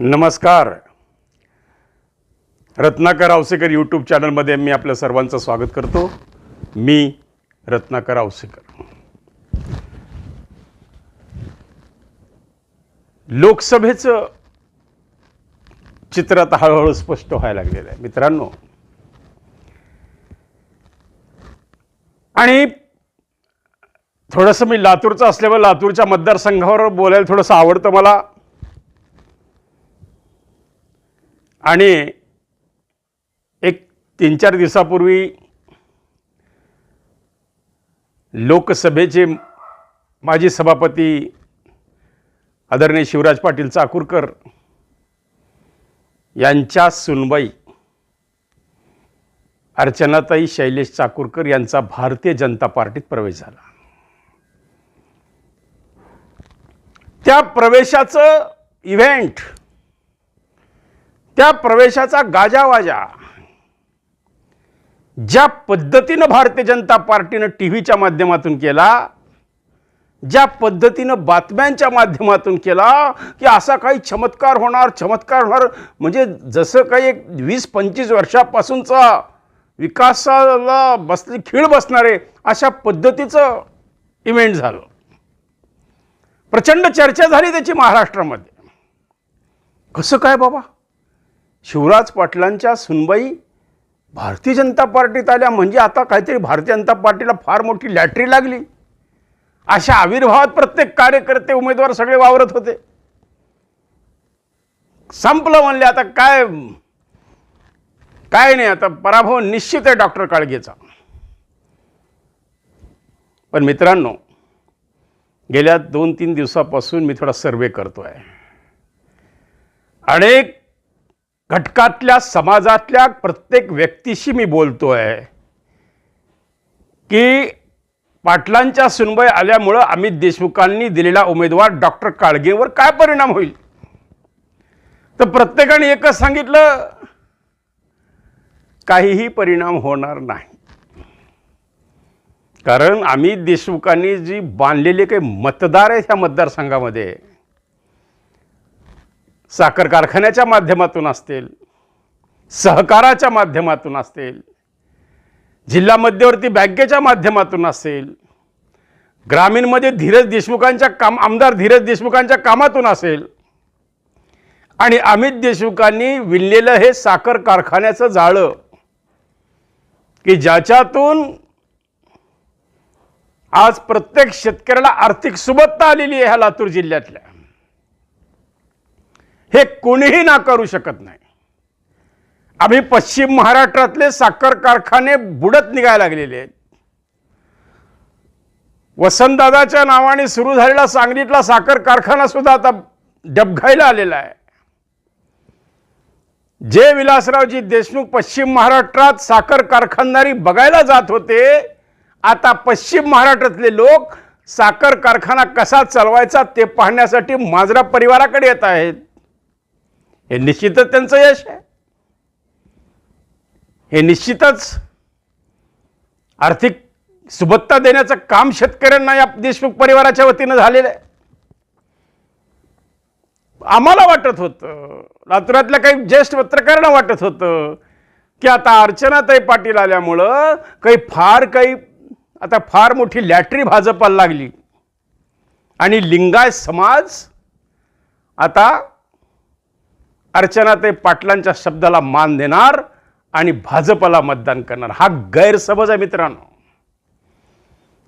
नमस्कार. रत्नाकर आवसेकर यूट्यूब चॅनलमध्ये मी आपल्या सर्वांचं स्वागत करतो. मी रत्नाकर आवसेकर. लोकसभेचं चित्र आता हळूहळू स्पष्ट व्हायला लागलेलं आहे. मित्रांनो आणि थोडंसं मी लातूरचं असल्यामुळे लातूरच्या मतदारसंघावर बोलायला थोडंसं आवडतं मला. आणि एक तीन चार दिवसापूर्वी लोकसभेचे माजी सभापती आदरणीय शिवराज पाटील चाकूरकर यांच्या सुनबाई अर्चनाताई शैलेश चाकूरकर यांचा भारतीय जनता पार्टीत प्रवेश झाला. त्या प्रवेशाचं इव्हेंट त्या प्रवेशाचा गाजावाजा. ज्या पद्धतीनं भारतीय जनता पार्टीनं टी व्हीच्या माध्यमातून केला ज्या पद्धतीनं बातम्यांच्या माध्यमातून केला की असा काही चमत्कार होणार चमत्कार होणार म्हणजे जसं काही एक वीस पंचवीस वर्षापासूनचा विकासाला बसली खीळ बसणारे अशा पद्धतीचं इव्हेंट झालं. प्रचंड चर्चा झाली त्याची महाराष्ट्रामध्ये. कसं काय बाबा? शिवराज पाटलांच्या सुनबाई भारतीय जनता पार्टीत आल्या. म्हणजे आता काहीतरी भारतीय जनता पार्टीला फार मोठी लॅटरी लागली. अशा आविर्भावात प्रत्येक कार्यकर्ते उमेदवार सगळे वावरत होते. संपलं म्हणले आता काय काय नाही आता पराभव निश्चित आहे डॉक्टर काळगेचा. पण मित्रांनो गेल्या दोन तीन दिवसापासून मी थोडा सर्वे करतो आहे अनेक घटकातल्या समाजातल्या प्रत्येक व्यक्तीशी मी बोलतो आहे की पाटलांच्या सुनबाई आल्यामुळं अमित देशमुखांनी दिलेला उमेदवार डॉक्टर काळगेवर काय परिणाम होईल? तर प्रत्येकाने एकच सांगितलं काहीही परिणाम होणार नाही. कारण अमित देशमुखांनी जी बांधलेले काही मतदार आहेत ह्या मतदारसंघामध्ये साखर कारखान्याच्या माध्यमातून असतील सहकाराच्या माध्यमातून असतील जिल्हा मध्यवर्ती बँकेच्या माध्यमातून असेल ग्रामीणमध्ये धीरज देशमुखांच्या काम आमदार धीरज देशमुखांच्या कामातून असेल आणि अमित देशमुखांनी विणलेलं हे साखर कारखान्याचं जाळं की ज्याच्यातून आज प्रत्येक शेतकऱ्याला आर्थिक सुबत्ता आलेली आहे ह्या लातूर जिल्ह्यातल्या. हे कोणीही नाकारू शकत नाही. आम्ही पश्चिम महाराष्ट्रातले साखर कारखाने बुडत निघायला लागलेले आहेत. वसंतदादाच्या नावाने सुरू झालेला सांगलीतला साखर कारखाना सुद्धा आता डबघायला आलेला आहे. जे विलासरावजी देशमुख पश्चिम महाराष्ट्रात साखर कारखानदारी बघायला जात होते आता पश्चिम महाराष्ट्रातले लोक साखर कारखाना कसा चालवायचा ते पाहण्यासाठी माजरा परिवाराकडे येत आहेत. हे निश्चितच त्यांचं यश आहे. हे निश्चितच आर्थिक सुबत्ता देण्याचं काम शेतकऱ्यांना या देशमुख परिवाराच्या वतीनं झालेलं आहे. आम्हाला वाटत होतं लातूरातल्या काही ज्येष्ठ पत्रकारांना वाटत होतं की आता अर्चनाताई पाटील आल्यामुळं काही फार काही आता फार मोठी लॅटरी भाजपाला लागली. आणि लिंगायत समाज आता अर्चनाताई पाटलांच्या शब्दाला मान देणार आणि भाजपला मतदान करणार. हा गैरसमज आहे मित्रांनो.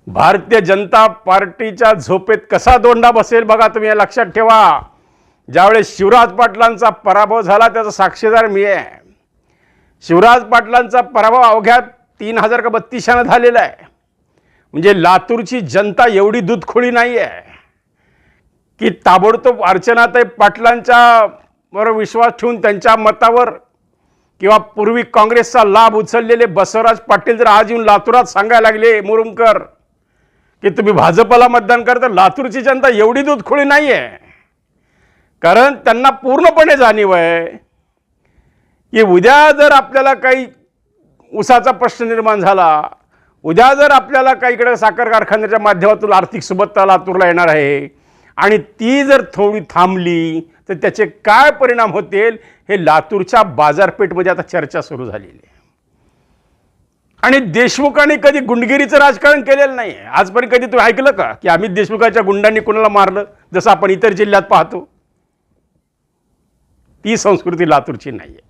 भारतीय जनता पार्टीच्या झोपेत कसा दोंडा बसेल बघा तुम्ही हे लक्षात ठेवा. ज्यावेळेस शिवराज पाटलांचा पराभव झाला त्याचा साक्षीदार मी आहे. शिवराज पाटलांचा पराभव अवघ्या तीन हजार का बत्तीसानं झालेला आहे. म्हणजे लातूरची जनता एवढी दूधखोळी नाही आहे की ताबडतोब अर्चनाताई पाटलांच्या वर विश्वास ठेवून त्यांच्या मतावर किंवा पूर्वी काँग्रेसचा लाभ उचललेले बसवराज पाटील जर आज येऊन लातूरात सांगायला लागले मुरुमकर की तुम्ही भाजपला मतदान करता लातूरची जनता एवढी दूधखोळी नाही आहे कारण त्यांना पूर्णपणे जाणीव आहे की उद्या जर आपल्याला काही उसाचा प्रश्न निर्माण झाला उद्या जर आपल्याला काही इकडे साखर कारखान्याच्या माध्यमातून आर्थिक सुबत्ता लातूरला येणार आहे आणि ती जर थोडी थांबली तर त्याचे काय परिणाम होतील हे लातूरच्या बाजारपेठमध्ये आता चर्चा सुरू झालेली आहे. आणि देशमुखांनी कधी गुंडगिरीचं राजकारण केलेलं नाही आजपर्यंत कधी तुम्ही ऐकलं का की अमित देशमुखाच्या गुंडांनी कुणाला मारलं? जसं आपण इतर जिल्ह्यात पाहतो. ती संस्कृती लातूरची नाही आहे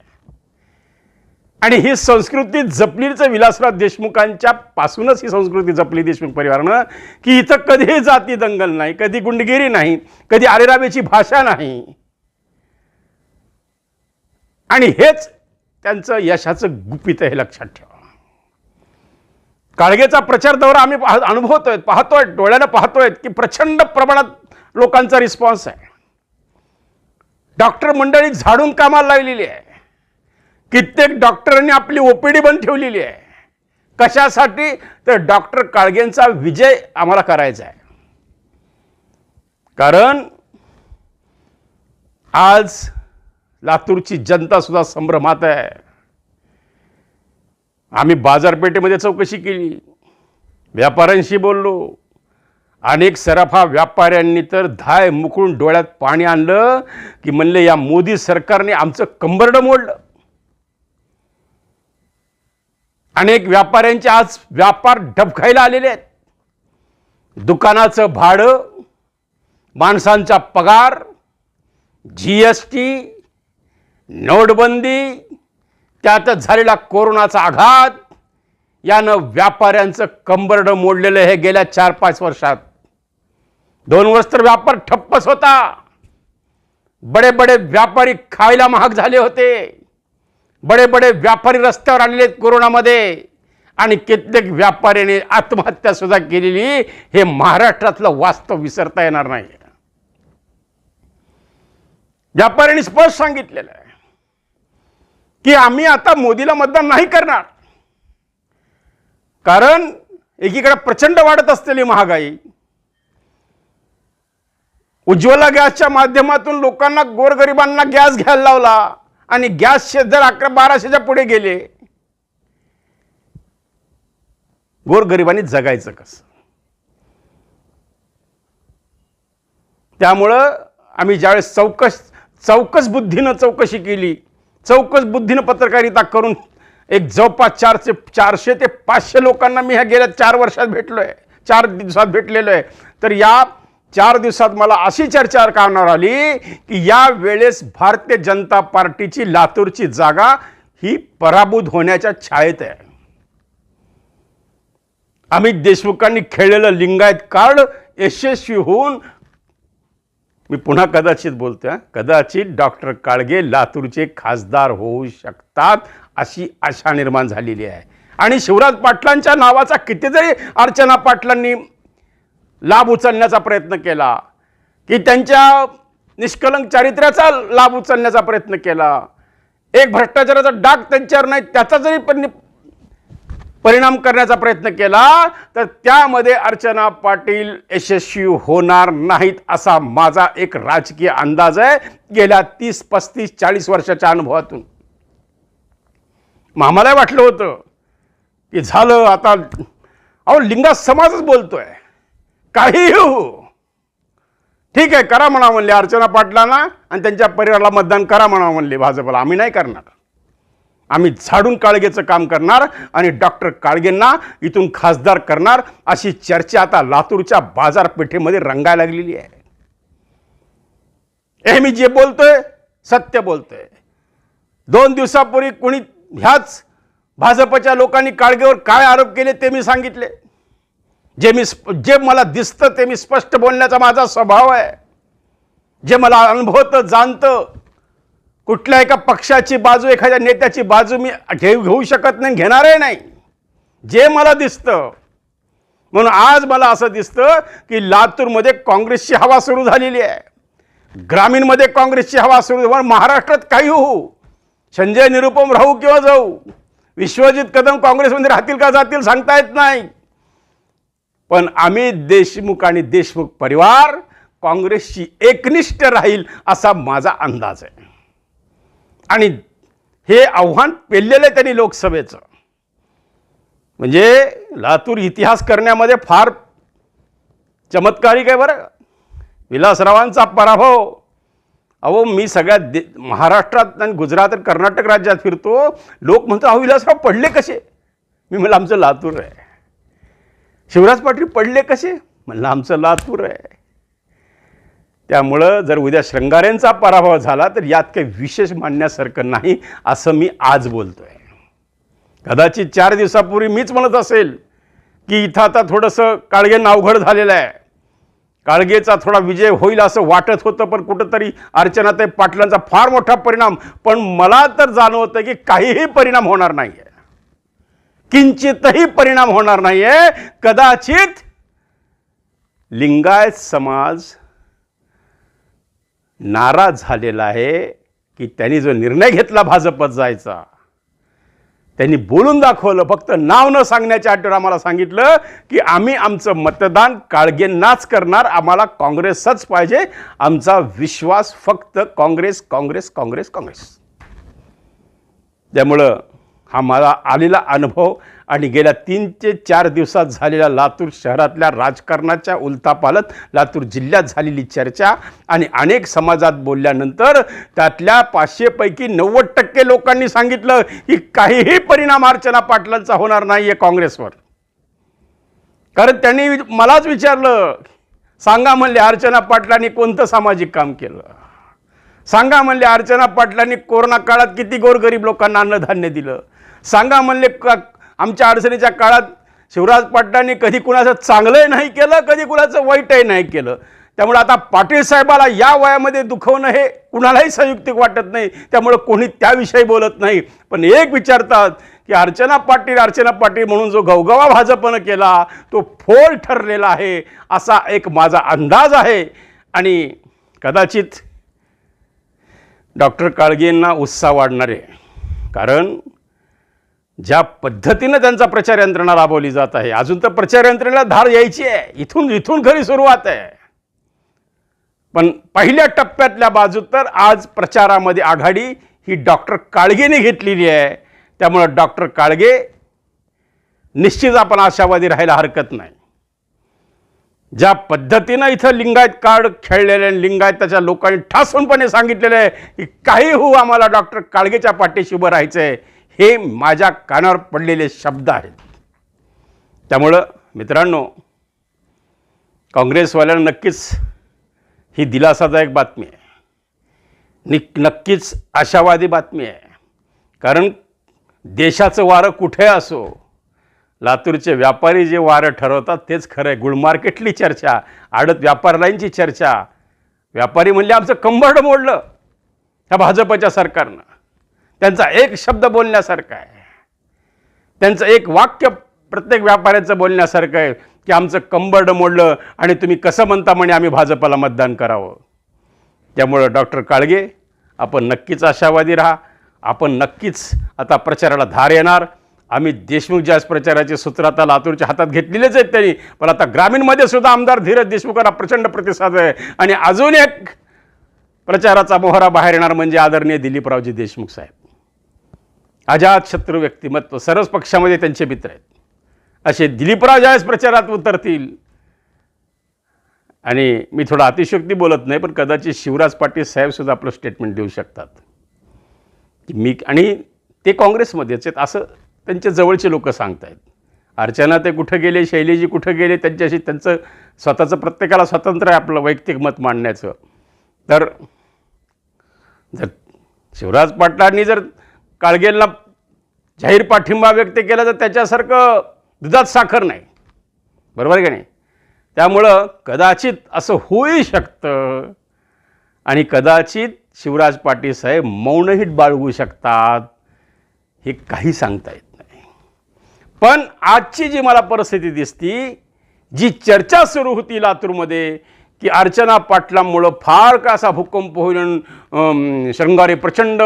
आणि ही संस्कृती जपलीचं विलासराव देशमुखांच्या पासूनच ही संस्कृती जपली देशमुख परिवारानं की इथं कधीही जाती दंगल नाही कधी गुंडगिरी नाही कधी आरेरावेची भाषा नाही. आणि हेच त्यांचं यशाचं गुपित हे लक्षात ठेवा. काळगेचा प्रचार दौरा आम्ही पाह- अनुभवतोय पाहतोय डोळ्यानं पाहतोय की प्रचंड प्रमाणात लोकांचा रिस्पॉन्स आहे. डॉक्टर मंडळी झाडून कामाला लागलेली आहे. कित्येक डॉक्टरांनी आपली ओपीडी बंद ठेवलेली आहे. कशासाठी? तर डॉक्टर काळगेंचा विजय आम्हाला करायचा आहे. कारण आज लातूरची जनता सुद्धा संभ्रमात आहे. आम्ही बाजारपेठेमध्ये चौकशी केली. व्यापाऱ्यांशी बोललो. अनेक सराफा व्यापाऱ्यांनी तर धाय मुकळून डोळ्यात पाणी आणलं की म्हणले या मोदी सरकारने आमचं कंबरडं मोडलं. अनेक व्यापाऱ्यांचे आज व्यापार डबखायला आलेले आहेत. दुकानाचं भाडं माणसांचा पगार जी एस टी नोटबंदी त्यातच झालेला कोरोनाचा आघात यानं व्यापाऱ्यांचं कंबरडं मोडलेलं हे गेल्या चार पाच वर्षात. दोन वर्ष तर व्यापार ठप्पच होता. बडे बडे व्यापारी खायला महाग झाले होते. बडे बडे व्यापारी रस्त्यावर आलेले आहेत कोरोनामध्ये. आणि कित्येक व्यापाऱ्याने आत्महत्या सुद्धा केलेली हे महाराष्ट्रातलं वास्तव विसरता येणार नाही. व्यापाऱ्यांनी स्पष्ट सांगितलेलं आहे. की आम्ही आता मोदीला मतदान नाही करणार. कारण एकीकडे प्रचंड वाढत असलेली महागाई उज्ज्वला गॅसच्या माध्यमातून लोकांना गोरगरिबांना गॅस घ्यायला लावला आणि गॅसचे दर अकरा बाराशेच्या पुढे गेले गोरगरिबांनी जगायचं कसं? त्यामुळं आम्ही ज्यावेळेस चौकस चौकस बुद्धीनं चौकशी केली चौकस बुद्धीनं पत्रकारिता करून एक जवळपास चारशे चारशे ते पाचशे लोकांना मी ह्या गेल्या चार वर्षात भेटलो आहे चार दिवसात भेटलेलो आहे तर या चार दिवसात मला अशी चर्चा काढणार आली की या वेळेस भारतीय जनता पार्टीची लातूरची जागा ही पराभूत होण्याच्या छायेत आहे. अमित देशमुखांनी खेळलेलं लिंगायत कार्ड यशस्वी होऊन मी पुन्हा कदाचित बोलतो आहे कदाचित डॉक्टर काळगे लातूरचे खासदार होऊ शकतात अशी आशा निर्माण झालेली आहे. आणि शिवराज पाटलांच्या नावाचा कितीतरी अर्चना पाटलांनी लाभ उचलण्याचा प्रयत्न केला की त्यांच्या निष्कलंक चारित्र्याचा लाभ उचलण्याचा प्रयत्न केला. एक भ्रष्टाचाराचा डाग त्यांच्यावर नाही त्याचा जरी पण परिणाम करण्याचा प्रयत्न केला तर त्यामध्ये अर्चना पाटील यशस्वी होणार नाहीत असा माझा एक राजकीय अंदाज आहे. गेल्या तीस पस्तीस चाळीस वर्षाच्या अनुभवातून. मग आम्हाला वाटलं होतं की झालं आता अहो लिंगा समाजच बोलतोय. काही हो. ठीक आहे करा म्हणा म्हणले अर्चना पाटलांना आणि त्यांच्या परिवाराला मतदान करा म्हणा म्हणले भाजपला. आम्ही नाही करणार. आम्ही झाडून काळगेचं काम करणार आणि डॉक्टर काळगेंना इथून खासदार करणार अशी चर्चा आता लातूरच्या बाजारपेठेमध्ये रंगायला लागलेली आहे. हे मी जे बोलतोय सत्य बोलतोय. दोन दिवसापूर्वी कोणी ह्याच भाजपच्या लोकांनी काळगेवर काय आरोप केले ते मी सांगितले. जे मी स्प- जे मला दिसतं ते मी स्पष्ट बोलण्याचा माझा स्वभाव आहे. जे मला अनुभवतं जाणतं कुठल्या एका पक्षाची बाजू एखाद्या नेत्याची बाजू मी घेऊ घेऊ शकत नाही घेणारही नाही. जे मला दिसतं म्हणून आज मला असं दिसतं की लातूरमध्ये काँग्रेसची हवा सुरू झालेली आहे. ग्रामीणमध्ये काँग्रेसची हवा सुरू महाराष्ट्रात काही होऊ. संजय निरुपम राहू किंवा जाऊ. विश्वजित कदम काँग्रेसमध्ये राहतील का जातील सांगता येत नाही. पण आम्ही देशमुख आणि देशमुख परिवार काँग्रेसशी एकनिष्ठ राहील असा माझा अंदाज आहे. आणि हे आव्हान पेललेलं आहे त्यांनी लोकसभेचं. म्हणजे लातूर इतिहास करण्यामध्ये फार चमत्कारिक आहे बरं? विलासरावांचा पराभव. अहो मी सगळ्या दे महाराष्ट्रात आणि गुजरात आणि कर्नाटक राज्यात फिरतो. लोक म्हणतो अहो विलासराव पडले कसे? मी म्हणलं आमचं लातूर आहे. शिवराज पाटील पडले कसे? म्हणलं आमचं लातूर आहे. त्यामुळं जर उद्या श्रंगारेंचा पराभव झाला तर यात काही विशेष मानण्यासारखं नाही असं मी आज बोलतो आहे कदाचित चार दिवसापूर्वी मीच म्हणत असेल की इथं आता थोडंसं काळगे नावघड झालेलं आहे. काळगेचा थोडा विजय होईल असं वाटत होतं पण कुठंतरी अर्चनाताई पाटलांचा फार मोठा परिणाम. पण मला तर जाणवतं की काहीही परिणाम होणार नाही आहे किंचितही परिणाम होणार नाही आहे कदाचित लिंगायत समाज नाराज झालेला आहे की त्यांनी जो निर्णय घेतला भाजपत जायचा त्यांनी बोलून दाखवलं फक्त नाव न सांगण्याच्या अटीवर आम्हाला सांगितलं की आम्ही आमचं मतदान काळगेंनाच करणार आम्हाला काँग्रेसच पाहिजे आमचा विश्वास फक्त काँग्रेस काँग्रेस काँग्रेस काँग्रेस. त्यामुळं हा मला आलेला अनुभव आणि गेल्या तीन ते चार दिवसात झालेल्या लातूर शहरातल्या राजकारणाच्या उलथापालत लातूर जिल्ह्यात झालेली चर्चा आणि अनेक समाजात बोलल्यानंतर त्यातल्या पाचशेपैकी नव्वद टक्के लोकांनी सांगितलं की काहीही परिणाम अर्चना पाटलांचा होणार नाही आहे काँग्रेसवर. कारण त्यांनी मलाच विचारलं सांगा म्हणले अर्चना पाटलांनी कोणतं सामाजिक काम केलं? सांगा म्हणले अर्चना पाटलांनी कोरोना काळात किती गोरगरीब लोकांना अन्नधान्य दिलं? सांगा म्हणले का आमच्या अडचणीच्या काळात शिवराज पाटलांनी कधी कुणाचं चांगलंही नाही केलं कधी कुणाचं वाईटही नाही केलं. त्यामुळे आता पाटील साहेबाला या वयामध्ये दुखवणं हे कुणालाही संयुक्तिक वाटत नाही. त्यामुळं कोणी त्याविषयी बोलत नाही. पण एक विचारतात की अर्चना पाटील अर्चना पाटील म्हणून जो गवगवा भाजपनं केला तो फोल ठरलेला आहे असा एक माझा अंदाज आहे. आणि कदाचित डॉक्टर काळगेंना उत्साह वाढणार. आहे कारण ज्या पद्धतीनं त्यांचा प्रचार यंत्रणा राबवली जात आहे अजून तर प्रचार यंत्रणेला धार यायची आहे. इथून इथून खरी सुरुवात आहे. पण पहिल्या टप्प्यातल्या बाजूत तर आज प्रचारामध्ये आघाडी ही डॉक्टर काळगेने घेतलेली आहे. त्यामुळं डॉक्टर काळगे निश्चित आपण आशावादी राहायला हरकत नाही. ज्या पद्धतीनं इथं लिंगायत कार्ड खेळलेले आणि लिंगायताच्या लोकांनी ठासूनपणे सांगितलेलं आहे की काही होऊ आम्हाला डॉक्टर काळगेच्या पाठीशी उभं राहायचं आहे हे माझ्या कानावर पडलेले शब्द आहेत. त्यामुळं मित्रांनो काँग्रेसवाल्यांना नक्कीच ही दिलासादायक बातमी आहे. नि नक्कीच आशावादी बातमी आहे. कारण देशाचं वारं कुठे असो लातूरचे व्यापारी जे वारं ठरवतात तेच खरं आहे. गुळ मार्केटली चर्चा आडत व्यापाऱ्यांची चर्चा. व्यापारी म्हणले आमचं कंबरड मोडलं. ह्या भाजपच्या सरकारनं. त्यांचा एक शब्द बोलण्यासारखा आहे. त्यांचं एक वाक्य प्रत्येक व्यापाऱ्याचं बोलण्यासारखं आहे की आमचं कंबर्ड मोडलं आणि तुम्ही कसं म्हणता म्हणे आम्ही भाजपला मतदान करावं. त्यामुळं डॉक्टर काळगे आपण नक्कीच आशावादी राहा. आपण नक्कीच आता प्रचाराला धार येणार. आम्ही देशमुख जास्त प्रचाराचे सूत्र आता लातूरच्या हातात घेतलेलेच आहेत त्यांनी पण आता ग्रामीणमध्ये सुद्धा आमदार धीरज देशमुखांना प्रचंड प्रतिसाद आहे. आणि अजून एक प्रचाराचा मोहरा बाहेर येणार म्हणजे आदरणीय दिलीपरावजी देशमुख साहेब. अजातशत्रू व्यक्तिमत्व सर्वच पक्षामध्ये त्यांचे मित्र आहेत. असे दिलीपराव ज्यावेळेस प्रचारात उतरतील. आणि मी थोडा अतिशयोक्ती बोलत नाही पण कदाचित शिवराज पाटील साहेबसुद्धा आपलं स्टेटमेंट देऊ शकतात. की मी आणि ते काँग्रेसमध्येच आहेत असं त्यांच्या जवळचे लोक सांगत आहेत अर्चना ते कुठं गेले शैलीजी कुठं गेले त्यांच्याशी त्यांचं स्वतःचं प्रत्येकाला स्वातंत्र्य आहे आपलं वैयक्तिक मत मांडण्याचं. तर जर शिवराज पाटलांनी जर काळगेंना जाहीर पाठिंबा व्यक्त केला तर त्याच्यासारखं दुधात साखर नाही. बरोबर आहे का नाही? त्यामुळं कदाचित असं होऊ शकतं आणि कदाचित शिवराज पाटील साहेब मौनही बाळगू शकतात हे काही सांगता येत नाही. पण आजची जी मला परिस्थिती दिसती जी चर्चा सुरू होती लातूरमध्ये की अर्चना पाटलांमुळं फार का असा भूकंप होईल शृंगारे प्रचंड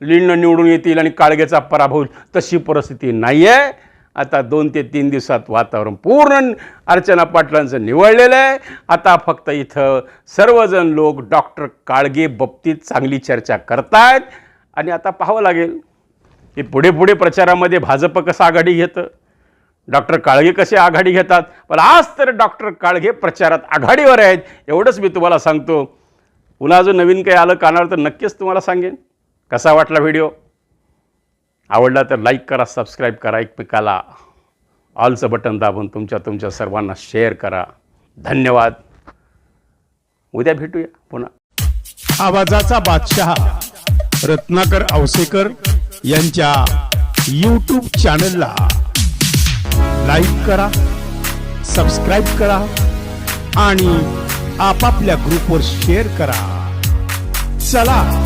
लिंड निवडून येतील आणि काळगेचा पराभव होईल तशी परिस्थिती नाही आहे आता दोन ते तीन दिवसात वातावरण पूर्ण अर्चना पाटलांचं निवडलेलं आहे. आता फक्त इथं सर्वजण लोक डॉक्टर काळगे बाबतीत चांगली चर्चा करतायत. आणि आता पाहावं लागेल की पुढे पुढे प्रचारामध्ये भाजप कसं आघाडी घेतं? डॉक्टर काळगे कसे आघाडी घेतात? पण आज तर डॉक्टर काळगे प्रचारात आघाडीवर आहेत. एवढंच मी तुम्हाला सांगतो. पुन्हा अजून नवीन काही आलं कानावर तर नक्कीच तुम्हाला सांगेन. कसा वाटला व्हिडिओ आवडला तर लाईक करा सबस्क्राईब करा एकमेकाला ऑलचं बटन दाबून तुमच्या तुमच्या सर्वांना शेअर करा. धन्यवाद. उद्या भेटूया पुन्हा. आवाजाचा बादशहा रत्नाकर औसेकर यांच्या यूट्यूब चॅनलला लाईक करा सबस्क्राईब करा आणि आपापल्या ग्रुपवर शेअर करा. चला.